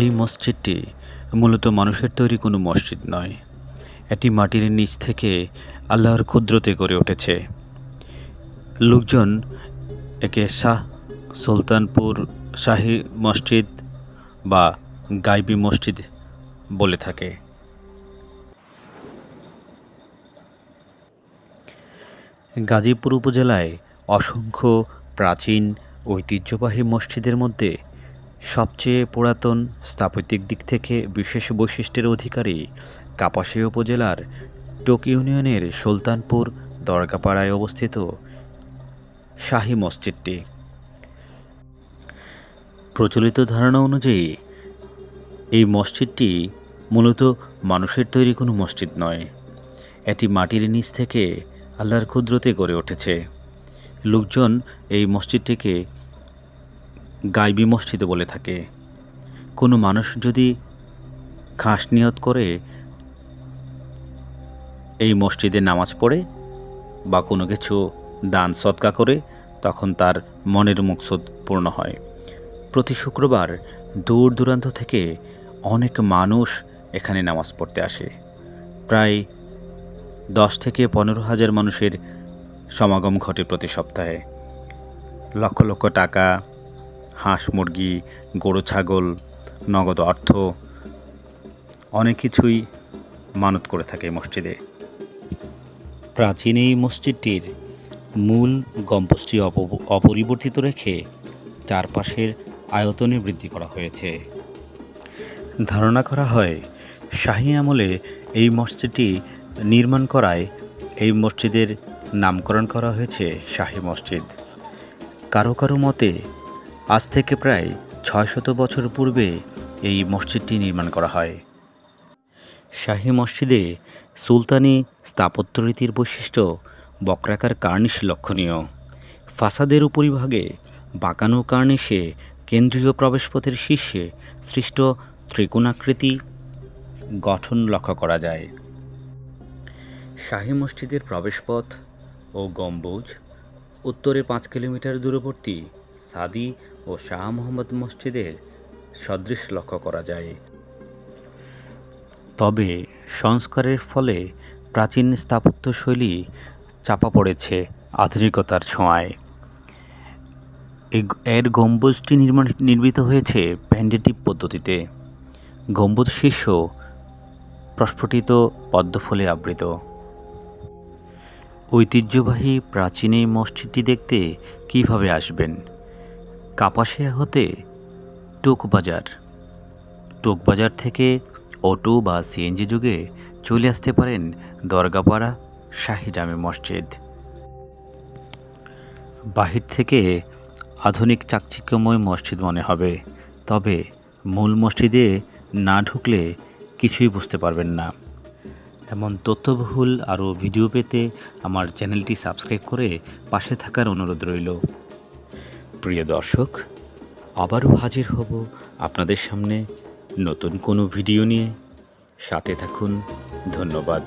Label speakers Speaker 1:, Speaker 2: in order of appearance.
Speaker 1: এই মসজিদটি মূলত মানুষের তৈরি কোনো মসজিদ নয়। এটি মাটির নিচ থেকে আল্লাহর ক্ষুদ্রতে গড়ে উঠেছে। লোকজন একে শাহ সুলতানপুর শাহী মসজিদ বা গাইবি মসজিদ বলে থাকে। গাজীপুর উপজেলায় অসংখ্য প্রাচীন ঐতিহ্যবাহী মসজিদের মধ্যে সবচেয়ে পুরাতন স্থাপত্যিক দিক থেকে বিশেষ বৈশিষ্ট্যের অধিকারী কাপাসিয়া উপজেলার টোক ইউনিয়নের সুলতানপুর দরগাপাড়ায় অবস্থিত শাহী মসজিদটি। প্রচলিত ধারণা অনুযায়ী, এই মসজিদটি মূলত মানুষের তৈরি কোনো মসজিদ নয়। এটি মাটির নিচ থেকে আল্লাহর ক্ষুদ্রতে গড়ে উঠেছে। লোকজন এই মসজিদটিকে গাইবি মসজিদ বলে থাকে, কোনো মানুষ যদি খাস নিয়ত করে এই মসজিদে নামাজ পড়ে বা কোনো কিছু দান সৎকা করে, তখন তার মনের মুকসুদ পূর্ণ হয়। প্রতি শুক্রবার দূর দূরান্ত থেকে অনেক মানুষ এখানে নামাজ পড়তে আসে। প্রায় দশ থেকে পনেরো হাজার মানুষের সমাগম ঘটে প্রতি সপ্তাহে। লক্ষ লক্ষ টাকা হাঁস, মুরগি, গরু, ছাগল, নগদ অর্থ, অনেক কিছুই মানত করে থাকে মসজিদে। প্রাচীন এই মসজিদটির মূল গম্বুজটি অপ- অপরিবর্তিত রেখে চারপাশের আয়তনে বৃদ্ধি করা হয়েছে। ধারণা করা হয়, শাহী আমলে এই মসজিদটি নির্মাণ করায় এই মসজিদের নামকরণ করা হয়েছে শাহী মসজিদ। কারও কারও মতে আজ থেকে প্রায় ছয় শত বছর পূর্বে এই মসজিদটি নির্মাণ করা হয়। শাহী মসজিদে সুলতানি স্থাপত্যরীতির বৈশিষ্ট্য বক্রাকার কার্নিশ লক্ষণীয়। ফাসাদের উপরিভাগে বাঁকানো কার্নিশে কেন্দ্রীয় প্রবেশপথের শীর্ষে সৃষ্ট ত্রিকোণাকৃতি গঠন লক্ষ্য করা যায়। শাহী মসজিদের প্রবেশপথ ও গম্বুজ উত্তরে পাঁচ কিলোমিটার দূরবর্তী সাদি ও শাহ মোহাম্মদ মসজিদের সদৃশ লক্ষ্য করা যায়। তবে সংস্কারের ফলে প্রাচীন স্থাপত্যশৈলী চাপা পড়েছে আধুনিকতার ছোঁয়ায়। এর গম্বুজটি নির্মাণ নির্মিত হয়েছে প্যান্ডেটিভ পদ্ধতিতে। গম্বুজ শীর্ষ প্রস্ফুটিত পদ্মফুলে আবৃত। ঐতিহ্যবাহী প্রাচীন এই মসজিদটি দেখতে কীভাবে আসবেন? কাপাসিয়া হতে টোকবাজার। টোকবাজার থেকে অটো বা সিএনজি যুগে চলে আসতে পারেন দরগাপাড়া শাহী জামে মসজিদ। বাহির থেকে আধুনিক চাকচিক্যময় মসজিদ মনে হবে, তবে মূল মসজিদে না ঢুকলে কিছুই বুঝতে পারবেন না। এমন তথ্যবহুল আরও ভিডিও পেতে আমার চ্যানেলটি সাবস্ক্রাইব করে পাশে থাকার অনুরোধ রইল। প্রিয় দর্শক আবারও হাজির হব আপনাদের সামনে নতুন কোনো ভিডিও নিয়ে। সাথে থাকুন ধন্যবাদ।